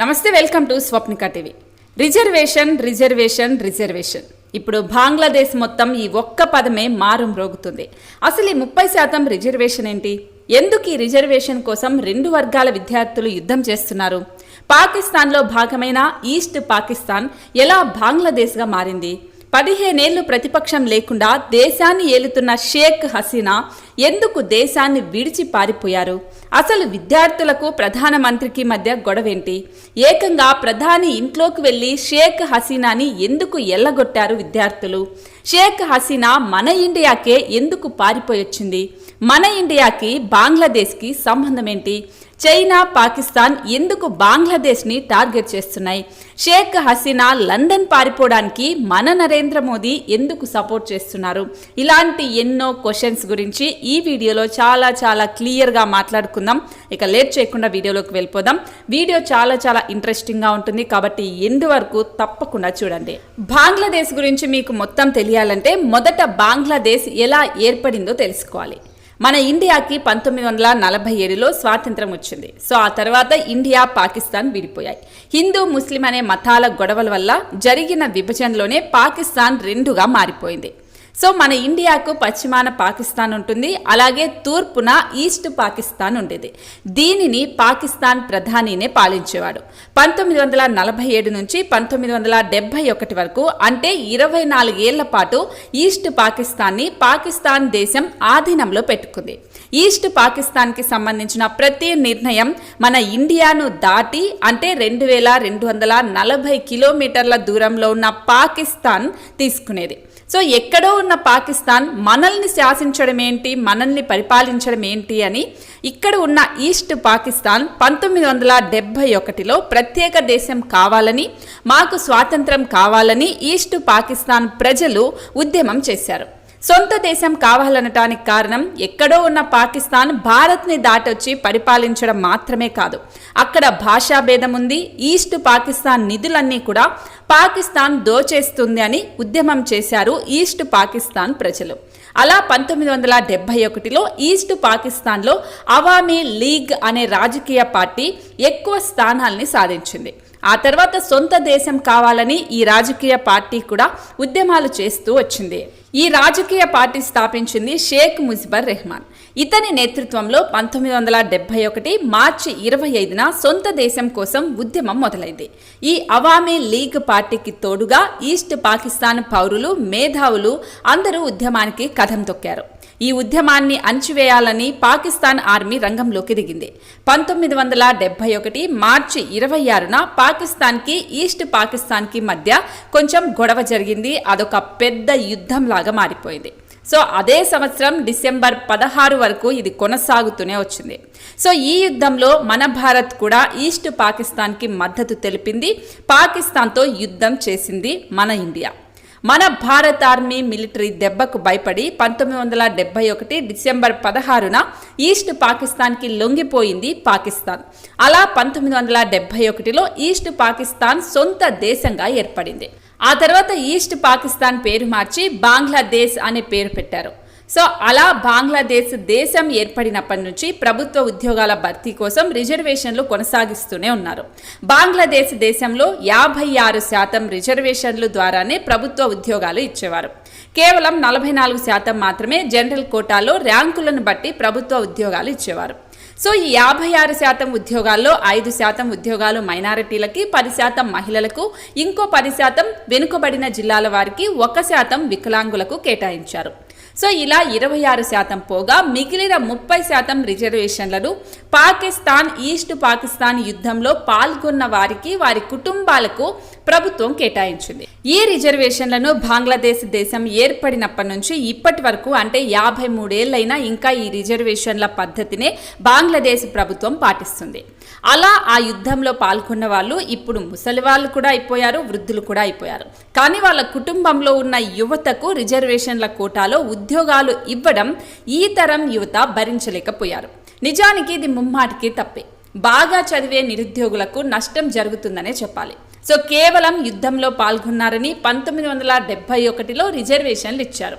నమస్తే welcome to Swapnika TV. Reservation reservation reservation. ఇప్పుడు బంగ్లాదేశ్ మొత్తం ఈ ఒక్క పదమే మారం రోగుతుంది. అసలు ఈ ముప్పై శాతం రిజర్వేషన్ ఏంటి? ఎందుకు ఈ రిజర్వేషన్ కోసం రెండు వర్గాల విద్యార్థులు యుద్ధం చేస్తున్నారు? పాకిస్తాన్లో భాగమైన ఈస్ట్ పాకిస్తాన్ ఎలా బంగ్లాదేశ్గా మారింది? పదిహేనేళ్ళు ప్రతిపక్షం లేకుండా దేశాన్ని ఏలుతున్న షేక్ హసీనా ఎందుకు దేశాన్ని విడిచి పారిపోయారు? అసలు విద్యార్థులకు ప్రధానమంత్రికి మధ్య గొడవేంటి? ఏకంగా ప్రధాని ఇంట్లోకి వెళ్ళి షేక్ హసీనాని ఎందుకు ఎల్లగొట్టారు విద్యార్థులు? షేక్ హసీనా మన ఇండియాకే ఎందుకు పారిపోయొచ్చింది? మన ఇండియాకి బంగ్లాదేశ్కి సంబంధం ఏంటి చైనా పాకిస్తాన్ ఎందుకు బంగ్లాదేశ్ని టార్గెట్ చేస్తున్నాయి? షేక్ హసీనా లండన్ పారిపోవడానికి మన నరేంద్ర మోదీ ఎందుకు సపోర్ట్ చేస్తున్నారు? ఇలాంటి ఎన్నో క్వశ్చన్స్ గురించి ఈ వీడియోలో చాలా చాలా క్లియర్గా మాట్లాడుకుందాం. ఇక లేట్ చేయకుండా వీడియోలోకి వెళ్ళిపోదాం. వీడియో చాలా చాలా ఇంట్రెస్టింగ్గా ఉంటుంది కాబట్టి ఎందు వరకు తప్పకుండా చూడండి. బంగ్లాదేశ్ గురించి మీకు మొత్తం తెలియాలంటే మొదట బంగ్లాదేశ్ ఎలా ఏర్పడిందో తెలుసుకోవాలి. మన ఇండియాకి పంతొమ్మిది వందల నలభై ఏడులో స్వాతంత్రం వచ్చింది. సో ఆ తర్వాత ఇండియా పాకిస్తాన్ విడిపోయాయి. హిందూ ముస్లిం అనే మతాల గొడవల వల్ల జరిగిన విభజనలోనే పాకిస్తాన్ రెండుగా మారిపోయింది. సో మన ఇండియాకు పశ్చిమాన పాకిస్తాన్ ఉంటుంది అలాగే తూర్పున ఈస్ట్ పాకిస్తాన్ ఉండేది. దీనిని పాకిస్తాన్ ప్రధానినే పాలించేవాడు. పంతొమ్మిది వందల నలభై ఏడు నుంచి పంతొమ్మిది వందల డెబ్బై ఒకటి వరకు అంటే ఇరవై నాలుగేళ్ళ పాటు ఈస్ట్ పాకిస్తాన్ని పాకిస్తాన్ దేశం ఆధీనంలో పెట్టుకుంది. ఈస్ట్ పాకిస్తాన్కి సంబంధించిన ప్రతి నిర్ణయం మన ఇండియాను దాటి అంటే రెండు వేల రెండు వందల నలభై కిలోమీటర్ల దూరంలో ఉన్న పాకిస్తాన్ తీసుకునేది. సో ఎక్కడో ఉన్న పాకిస్తాన్ మనల్ని శాసించడం ఏంటి మనల్ని పరిపాలించడం ఏంటి అని ఇక్కడ ఉన్న ఈస్ట్ పాకిస్తాన్ పంతొమ్మిది వందల డెబ్బై ఒకటిలో ప్రత్యేక దేశం కావాలని మాకు స్వాతంత్రం కావాలని ఈస్ట్ పాకిస్తాన్ ప్రజలు ఉద్యమం చేశారు. సొంత దేశం కావాలనటానికి కారణం ఎక్కడో ఉన్న పాకిస్తాన్ భారత్ని దాటొచ్చి పరిపాలించడం మాత్రమే కాదు. అక్కడ భాషా భేదం ఉంది ఈస్ట్ పాకిస్తాన్ నిధులన్నీ కూడా పాకిస్తాన్ దోచేస్తుంది అని ఉద్యమం చేశారు ఈస్ట్ పాకిస్తాన్ ప్రజలు. అలా పంతొమ్మిది వందల డెబ్బై ఒకటిలో ఈస్ట్ పాకిస్తాన్లో అవామీ లీగ్ అనే రాజకీయ పార్టీ ఎక్కువ స్థానాల్ని సాధించింది. ఆ తర్వాత సొంత దేశం కావాలని ఈ రాజకీయ పార్టీ కూడా ఉద్యమాలు చేస్తూ వచ్చింది. ఈ రాజకీయ పార్టీ స్థాపించింది షేక్ ముజిబర్ రెహమాన్. ఇతని నేతృత్వంలో పంతొమ్మిది వందల డెబ్బై ఒకటి మార్చి ఇరవై ఐదున సొంత దేశం కోసం ఉద్యమం మొదలైంది. ఈ అవామీ లీగ్ పార్టీకి తోడుగా ఈస్ట్ పాకిస్తాన్ పౌరులు మేధావులు అందరూ ఉద్యమానికి కథం తొక్కారు. ఈ ఉద్యమాన్ని అణచివేయాలని పాకిస్తాన్ ఆర్మీ రంగంలోకి దిగింది. పంతొమ్మిది వందల డెబ్బై ఒకటి మార్చి ఇరవై ఆరున పాకిస్తాన్కి ఈస్ట్ పాకిస్తాన్కి మధ్య కొంచెం గొడవ జరిగింది. అదొక పెద్ద యుద్ధం లాగా మారిపోయింది. సో అదే సంవత్సరం డిసెంబర్ పదహారు వరకు ఇది కొనసాగుతూనే వచ్చింది. సో ఈ యుద్ధంలో మన భారత్ కూడా ఈస్ట్ పాకిస్తాన్కి మద్దతు తెలిపింది. పాకిస్తాన్తో యుద్ధం చేసింది మన ఇండియా. మన భారత ఆర్మీ మిలిటరీ దెబ్బకు భయపడి పంతొమ్మిది వందల డెబ్బై ఒకటి డిసెంబర్ పదహారున ఈస్ట్ పాకిస్తాన్కి లొంగిపోయింది పాకిస్తాన్. అలా పంతొమ్మిది వందల డెబ్బై ఒకటిలో ఈస్ట్ పాకిస్తాన్ సొంత దేశంగా ఏర్పడింది. ఆ తర్వాత ఈస్ట్ పాకిస్తాన్ పేరు మార్చి బంగ్లాదేశ్ అనే పేరు పెట్టారు. సో అలా బంగ్లాదేశ్ దేశం ఏర్పడినప్పటి నుంచి ప్రభుత్వ ఉద్యోగాల భర్తీ కోసం రిజర్వేషన్లు కొనసాగిస్తూనే ఉన్నారు. బంగ్లాదేశ్ దేశంలో యాభై ఆరు శాతం రిజర్వేషన్లు ద్వారానే ప్రభుత్వ ఉద్యోగాలు ఇచ్చేవారు. కేవలం నలభై నాలుగు శాతం మాత్రమే జనరల్ కోటాలో ర్యాంకులను బట్టి ప్రభుత్వ ఉద్యోగాలు ఇచ్చేవారు. సో ఈ యాభై ఆరు శాతం ఉద్యోగాల్లో ఐదు శాతం ఉద్యోగాలు మైనారిటీలకి పది శాతం మహిళలకు ఇంకో పది శాతం వెనుకబడిన జిల్లాల వారికి ఒక శాతం వికలాంగులకు కేటాయించారు. సో ఇలా ఇరవై ఆరు శాతం పోగా మిగిలిన ముప్పై శాతం రిజర్వేషన్లను పాకిస్తాన్ ఈస్ట్ పాకిస్తాన్ యుద్ధంలో పాల్గొన్న వారికి వారి కుటుంబాలకు ప్రభుత్వం కేటాయించింది. ఈ రిజర్వేషన్లను బంగ్లాదేశ్ దేశం ఏర్పడినప్పటి నుంచి ఇప్పటి వరకు అంటే యాభై మూడేళ్ళైనా ఇంకా ఈ రిజర్వేషన్ల పద్ధతినే బంగ్లాదేశ్ ప్రభుత్వం పాటిస్తుంది. అలా ఆ యుద్ధంలో పాల్గొన్న వాళ్ళు ఇప్పుడు ముసలి వాళ్ళు కూడా అయిపోయారు వృద్ధులు కూడా అయిపోయారు. కానీ వాళ్ళ కుటుంబంలో ఉన్న యువతకు రిజర్వేషన్ల కోటాలో ఉద్యోగాలు ఇవ్వడం ఈ తరం యువత భరించలేకపోయారు. నిజానికి ఇది ముమ్మాటికి తప్పే. బాగా చదివే నిరుద్యోగులకు నష్టం జరుగుతుందనే చెప్పాలి. సో కేవలం యుద్ధంలో పాల్గొన్నారని పంతొమ్మిది వందల డెబ్బై ఒకటిలో రిజర్వేషన్లు ఇచ్చారు.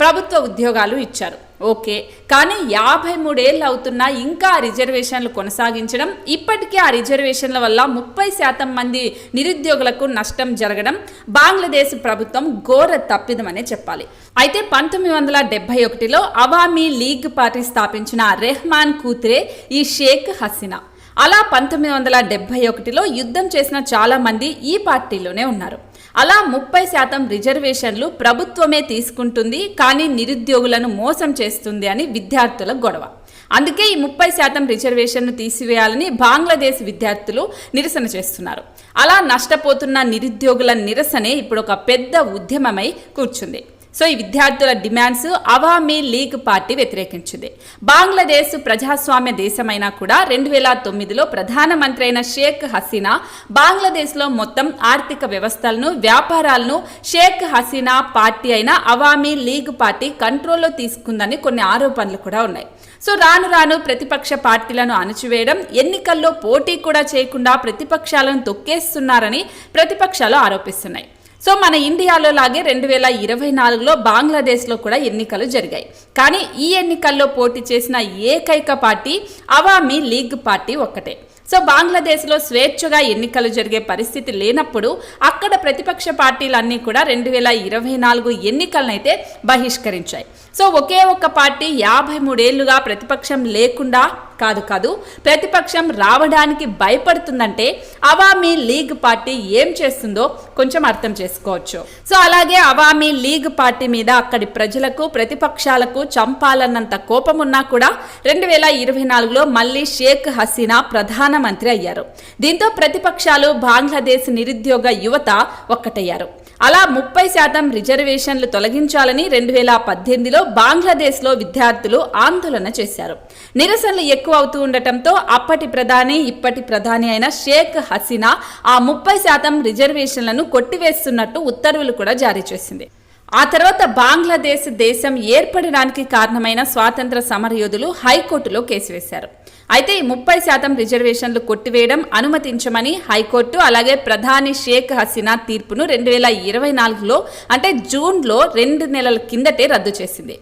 ప్రభుత్వ ఉద్యోగాలు ఇచ్చారు. ఓకే. కానీ యాభై మూడేళ్ళు అవుతున్నా ఇంకా రిజర్వేషన్లు కొనసాగించడం ఇప్పటికీ ఆ రిజర్వేషన్ల వల్ల ముప్పై శాతం మంది నిరుద్యోగులకు నష్టం జరగడం బంగ్లాదేశ్ ప్రభుత్వం ఘోర తప్పిదమనే చెప్పాలి. అయితే పంతొమ్మిది వందల డెబ్బై ఒకటిలో అవామీ లీగ్ పార్టీ స్థాపించిన రెహమాన్ కూతురే ఈ షేక్ హసీనా. అలా పంతొమ్మిది వందల డెబ్బై ఒకటిలో యుద్ధం చేసిన చాలా మంది ఈ పార్టీలోనే ఉన్నారు. అలా ముప్పై శాతం రిజర్వేషన్లు ప్రభుత్వమే తీసుకుంటుంది కానీ నిరుద్యోగులను మోసం చేస్తుంది అని విద్యార్థుల గొడవ. అందుకే ఈ ముప్పై శాతం రిజర్వేషన్ను తీసివేయాలని బంగ్లాదేశ్ విద్యార్థులు నిరసన చేస్తున్నారు. అలా నష్టపోతున్న నిరుద్యోగుల నిరసనే ఇప్పుడు ఒక పెద్ద ఉద్యమమై కూర్చుంది. సో ఈ విద్యార్థుల డిమాండ్స్ అవామీ లీగ్ పార్టీ వ్యతిరేకించింది. బంగ్లాదేశ్ ప్రజాస్వామ్య దేశమైనా కూడా రెండు వేల తొమ్మిదిలో ప్రధానమంత్రి అయిన షేక్ హసీనా బంగ్లాదేశ్లో మొత్తం ఆర్థిక వ్యవస్థలను వ్యాపారాలను షేక్ హసీనా పార్టీ అయిన అవామీ లీగ్ పార్టీ కంట్రోల్లో తీసుకుందని కొన్ని ఆరోపణలు కూడా ఉన్నాయి. సో రాను రాను ప్రతిపక్ష పార్టీలను అణచివేయడం ఎన్నికల్లో పోటీ కూడా చేయకుండా ప్రతిపక్షాలను తొక్కేస్తున్నారని ప్రతిపక్షాలు ఆరోపిస్తున్నాయి. సో మన ఇండియాలో లాగే రెండు వేల ఇరవై నాలుగులో బంగ్లాదేశ్లో కూడా ఎన్నికలు జరిగాయి. కానీ ఈ ఎన్నికల్లో పోటీ చేసిన ఏకైక పార్టీ అవామీ లీగ్ పార్టీ ఒక్కటే. సో బంగ్లాదేశ్లో స్వేచ్ఛగా ఎన్నికలు జరిగే పరిస్థితి లేనప్పుడు అక్కడ ప్రతిపక్ష పార్టీలన్నీ కూడా రెండు వేల ఇరవై నాలుగు ఎన్నికలనైతే బహిష్కరించాయి. సో ఒకే ఒక్క పార్టీ యాభై మూడేళ్ళుగా ప్రతిపక్షం లేకుండా కాదు కాదు ప్రతిపక్షం రావడానికి భయపడుతుందంటే అవామీ లీగ్ పార్టీ ఏం చేస్తుందో కొంచెం అర్థం చేసుకోవచ్చు. సో అలాగే అవామీ లీగ్ పార్టీ మీద అక్కడి ప్రజలకు ప్రతిపక్షాలకు చంపాలన్నంత కోపం ఉన్నా కూడా రెండు వేల ఇరవై నాలుగులో మళ్ళీ షేక్ హసీనా ప్రధానమంత్రి అయ్యారు. దీంతో ప్రతిపక్షాలు బంగ్లాదేశ్ నిరుద్యోగ యువత ఒక్కటయ్యారు. అలా ముప్పై శాతం రిజర్వేషన్లు తొలగించాలని రెండు వేల పద్దెనిమిదిలో బంగ్లాదేశ్లో విద్యార్థులు ఆందోళన చేశారు. నిరసనలు ఎక్కువ అవుతూ ఉండటంతో అప్పటి ప్రధాని ఇప్పటి ప్రధాని అయిన షేక్ హసీనా ఆ ముప్పై శాతం రిజర్వేషన్లను కొట్టివేస్తున్నట్టు ఉత్తర్వులు కూడా జారీ చేసింది. ఆ తర్వాత బంగ్లాదేశ్ దేశం ఏర్పడడానికి కారణమైన స్వాతంత్ర సమరయోధులు హైకోర్టులో కేసు వేశారు. అయితే ఈ ముప్పై శాతం రిజర్వేషన్లు కొట్టివేయడం అనుమతించమని హైకోర్టు అలాగే ప్రధాని షేక్ హసీనా తీర్పును రెండు వేల ఇరవై నాలుగులో అంటే జూన్లో రెండు నెలల కిందటే రద్దు చేసింది.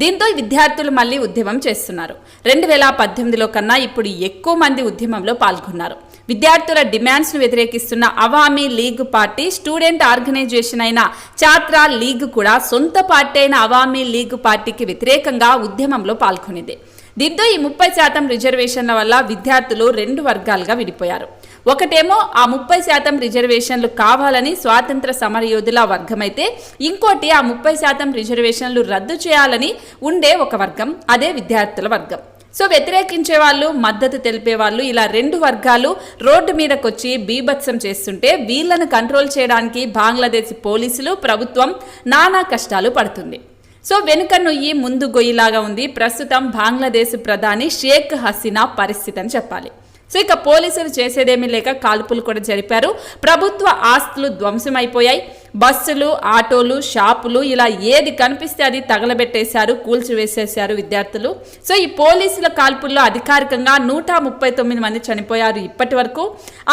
దీంతో విద్యార్థులు మళ్ళీ ఉద్యమం చేస్తున్నారు. రెండు వేల పద్దెనిమిదిలో కన్నా ఇప్పుడు ఎక్కువ మంది ఉద్యమంలో పాల్గొన్నారు. విద్యార్థుల డిమాండ్స్ను వ్యతిరేకిస్తున్న Awami league party student organization అయిన ఛాత్రా లీగ్ కూడా సొంత పార్టీ అయిన అవామీ లీగ్ పార్టీకి వ్యతిరేకంగా ఉద్యమంలో పాల్గొనింది. దీంతో ఈ ముప్పై శాతం రిజర్వేషన్ల వల్ల విద్యార్థులు రెండు వర్గాలుగా విడిపోయారు. ఒకటేమో ఆ ముప్పై శాతం రిజర్వేషన్లు కావాలని స్వాతంత్ర సమరయోధుల వర్గమైతే ఇంకోటి ఆ ముప్పై శాతం రిజర్వేషన్లు రద్దు చేయాలని ఉండే ఒక వర్గం అదే విద్యార్థుల వర్గం. సో వ్యతిరేకించే వాళ్ళు మద్దతు తెలిపే వాళ్ళు ఇలా రెండు వర్గాలు రోడ్డు మీదకొచ్చి బీభత్సం చేస్తుంటే వీళ్ళను కంట్రోల్ చేయడానికి బంగ్లాదేశ్ పోలీసులు ప్రభుత్వం నానా కష్టాలు పడుతుంది. సో వెనుక నొయ్యి ముందు గొయ్యిలాగా ఉంది. ప్రస్తుతం బంగ్లాదేశ్ ప్రధాని షేక్ హసీనా పరిస్థితి అని చెప్పాలి. సో ఇక పోలీసులు చేసేదేమీ లేక కాల్పులు కూడా జరిపారు. ప్రభుత్వ ఆస్తులు ధ్వంసమైపోయాయి. బస్సులు ఆటోలు షాపులు ఇలా ఏది కనిపిస్తే అది తగలబెట్టేశారు కూల్చివేసేశారు విద్యార్థులు. సో ఈ పోలీసుల కాల్పుల్లో అధికారికంగా నూట ముప్పై తొమ్మిది మంది చనిపోయారు ఇప్పటి వరకు.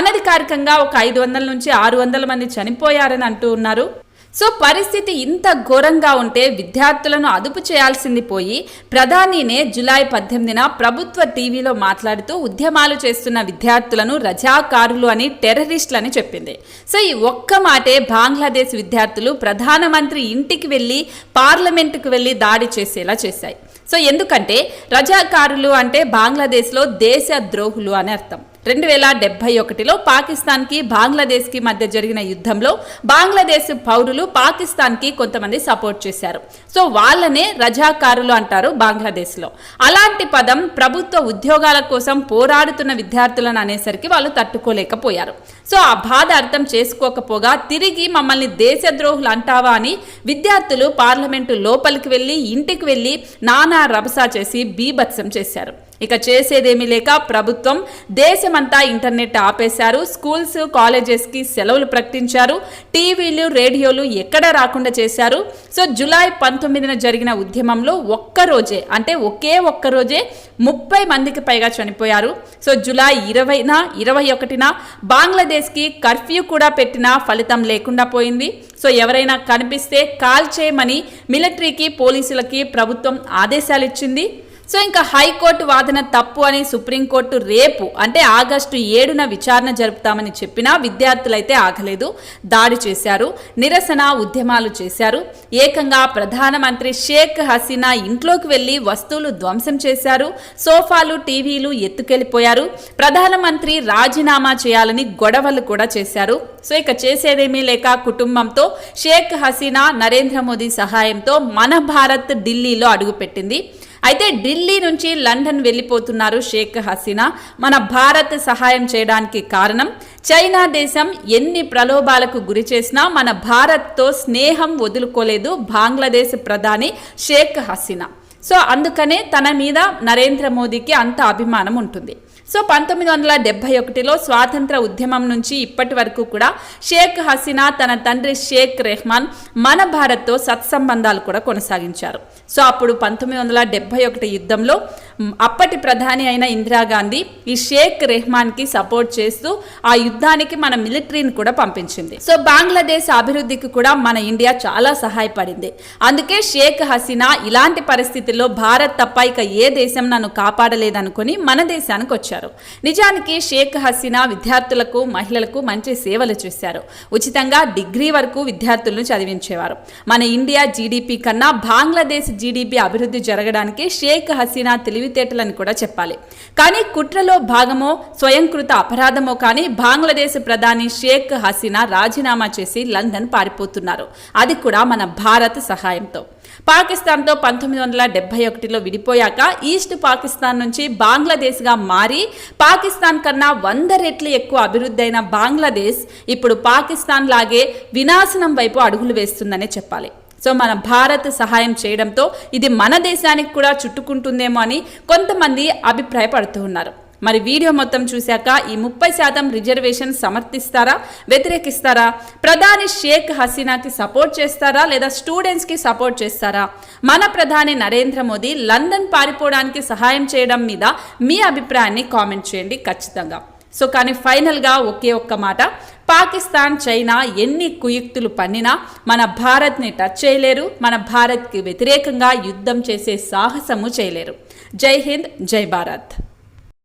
అనధికారికంగా ఒక ఐదు వందల నుంచి ఆరు వందల మంది చనిపోయారని అంటూ ఉన్నారు. సో పరిస్థితి ఇంత ఘోరంగా ఉంటే విద్యార్థులను అదుపు చేయాల్సింది పోయి ప్రధానినే జులై పద్దెనిమిదిన ప్రభుత్వ టీవీలో మాట్లాడుతూ ఉద్యమాలు చేస్తున్న విద్యార్థులను రజాకారులు అని టెర్రరిస్టులని చెప్పింది. సో ఈ ఒక్క మాటే బంగ్లాదేశ్ విద్యార్థులు ప్రధానమంత్రి ఇంటికి వెళ్ళి పార్లమెంటుకు వెళ్ళి దాడి చేసేలా చేశాయి. సో ఎందుకంటే రజాకారులు అంటే బంగ్లాదేశ్లో దేశ ద్రోహులు అని అర్థం. రెండు వేల డెబ్బై ఒకటిలో పాకిస్తాన్కి బంగ్లాదేశ్కి మధ్య జరిగిన యుద్ధంలో బంగ్లాదేశ్ పౌరులు పాకిస్తాన్కి కొంతమంది సపోర్ట్ చేశారు. సో వాళ్ళనే రజాకారులు అంటారు బంగ్లాదేశ్లో. అలాంటి పదం ప్రభుత్వ ఉద్యోగాల కోసం పోరాడుతున్న విద్యార్థులను అనేసరికి వాళ్ళు తట్టుకోలేకపోయారు. సో ఆ బాధ అర్థం చేసుకోకపోగా తిరిగి మమ్మల్ని దేశద్రోహులు అంటావా అని విద్యార్థులు పార్లమెంటు లోపలికి వెళ్ళి ఇంటికి వెళ్ళి నానా రభసా చేసి బీభత్సం చేశారు. ఇక చేసేదేమీ లేక ప్రభుత్వం దేశమంతా ఇంటర్నెట్ ఆపేశారు. స్కూల్స్ కాలేజెస్కి సెలవులు ప్రకటించారు. టీవీలు రేడియోలు ఎక్కడ రాకుండా చేశారు. సో జులై పంతొమ్మిదిన జరిగిన ఉద్యమంలో ఒక్కరోజే అంటే ఒకే ఒక్క రోజే ముప్పై మందికి పైగా చనిపోయారు. సో జులై ఇరవైన ఇరవై ఒకటిన బంగ్లాదేశ్కి కర్ఫ్యూ కూడా పెట్టినా ఫలితం లేకుండా పోయింది. సో ఎవరైనా కనిపిస్తే కాల్ చేయమని మిలిటరీకి పోలీసులకి ప్రభుత్వం ఆదేశాలు ఇచ్చింది సో ఇంకా హైకోర్టు వాదన తప్పు అని సుప్రీంకోర్టు రేపు అంటే ఆగస్టు ఏడున విచారణ జరుపుతామని చెప్పినా విద్యార్థులైతే ఆగలేదు దాడి చేశారు నిరసన ఉద్యమాలు చేశారు. ఏకంగా ప్రధానమంత్రి షేక్ హసీనా ఇంట్లోకి వెళ్ళి వస్తువులు ధ్వంసం చేశారు సోఫాలు టీవీలు ఎత్తుకెళ్ళిపోయారు ప్రధానమంత్రి రాజీనామా చేయాలని గొడవలు కూడా చేశారు. సో ఇక చేసేదేమీ లేక కుటుంబంతో షేక్ హసీనా నరేంద్ర మోదీ సహాయంతో మన భారత్ ఢిల్లీలో అడుగుపెట్టింది. అయితే ఢిల్లీ నుంచి లండన్ వెళ్ళిపోతున్నారు షేక్ హసీనా. మన భారత్ సహాయం చేయడానికి కారణం చైనా దేశం ఎన్ని ప్రలోభాలకు గురి చేసినా మన భారత్తో స్నేహం వదులుకోలేదు బంగ్లాదేశ్ ప్రధాని షేక్ హసీనా. సో అందుకనే తన మీద నరేంద్ర మోదీకి అంత అభిమానం ఉంటుంది. సో పంతొమ్మిది వందల డెబ్బై ఒకటిలో స్వాతంత్ర ఉద్యమం నుంచి ఇప్పటి వరకు కూడా షేక్ హసీనా తన తండ్రి షేక్ రెహమాన్ మన భారత్తో సత్సంబంధాలు కూడా కొనసాగించారు. సో అప్పుడు పంతొమ్మిది వందల డెబ్బై ఒకటి యుద్ధంలో అప్పటి ప్రధాని అయిన ఇందిరాగాంధీ ఈ షేక్ రెహమాన్కి సపోర్ట్ చేస్తూ ఆ యుద్ధానికి మన మిలిటరీని కూడా పంపించింది. సో బంగ్లాదేశ్ అభివృద్ధికి కూడా మన ఇండియా చాలా సహాయపడింది. అందుకే షేక్ హసీనా ఇలాంటి పరిస్థితుల్లో భారత్ తప్ప ఇక ఏ దేశం నన్ను కాపాడలేదనుకుని మన దేశానికి వచ్చారు. నిజానికి షేక్ హసీనా విద్యార్థులకు మహిళలకు మంచి సేవలు చేశారు. ఉచితంగా డిగ్రీ వరకు విద్యార్థులను చదివించేవారు. మన ఇండియా జీడిపి కన్నా బంగ్లాదేశ్ జీడిపి అభివృద్ధి జరగడానికి షేక్ హసీనా తెలివితేటలని కూడా చెప్పాలి. కానీ కుట్రలో భాగమో స్వయంకృత అపరాధమో కానీ బంగ్లాదేశ్ ప్రధాని షేక్ హసీనా రాజీనామా చేసి లండన్ పారిపోతున్నారు. అది కూడా మన భారత్ సహాయంతో. పాకిస్తాన్తో పంతొమ్మిది వందల డెబ్బై ఒకటిలో విడిపోయాక ఈస్ట్ పాకిస్తాన్ నుంచి బంగ్లాదేశ్గా మారి పాకిస్తాన్ కన్నా వంద రెట్లు ఎక్కువ అభివృద్ధి అయిన బంగ్లాదేశ్ ఇప్పుడు పాకిస్తాన్ లాగే వినాశనం వైపు అడుగులు వేస్తుందనే చెప్పాలి. సో మన భారత్ సహాయం చేయడంతో ఇది మన దేశానికి కూడా చుట్టుకుంటుందేమో అని కొంతమంది అభిప్రాయపడుతూ ఉన్నారు. మరి వీడియో మొత్తం చూశాక ఈ ముప్పై శాతం రిజర్వేషన్ సమర్థిస్తారా? వ్యతిరేకిస్తారా? ప్రధాని షేక్ హసీనాకి సపోర్ట్ చేస్తారా? లేదా స్టూడెంట్స్కి సపోర్ట్ చేస్తారా? మన ప్రధాని నరేంద్ర మోదీ లండన్ పారిపోవడానికి సహాయం చేయడం మీద మీ అభిప్రాయాన్ని కామెంట్ చేయండి ఖచ్చితంగా. సో కానీ ఫైనల్గా ఒకే ఒక్క మాట. పాకిస్తాన్ చైనా ఎన్ని కుయుక్తులు పన్నినా మన భారత్ని టచ్ చేయలేరు. మన భారత్కి వ్యతిరేకంగా యుద్ధం చేసే సాహసము చేయలేరు. జై హింద్ జై భారత్.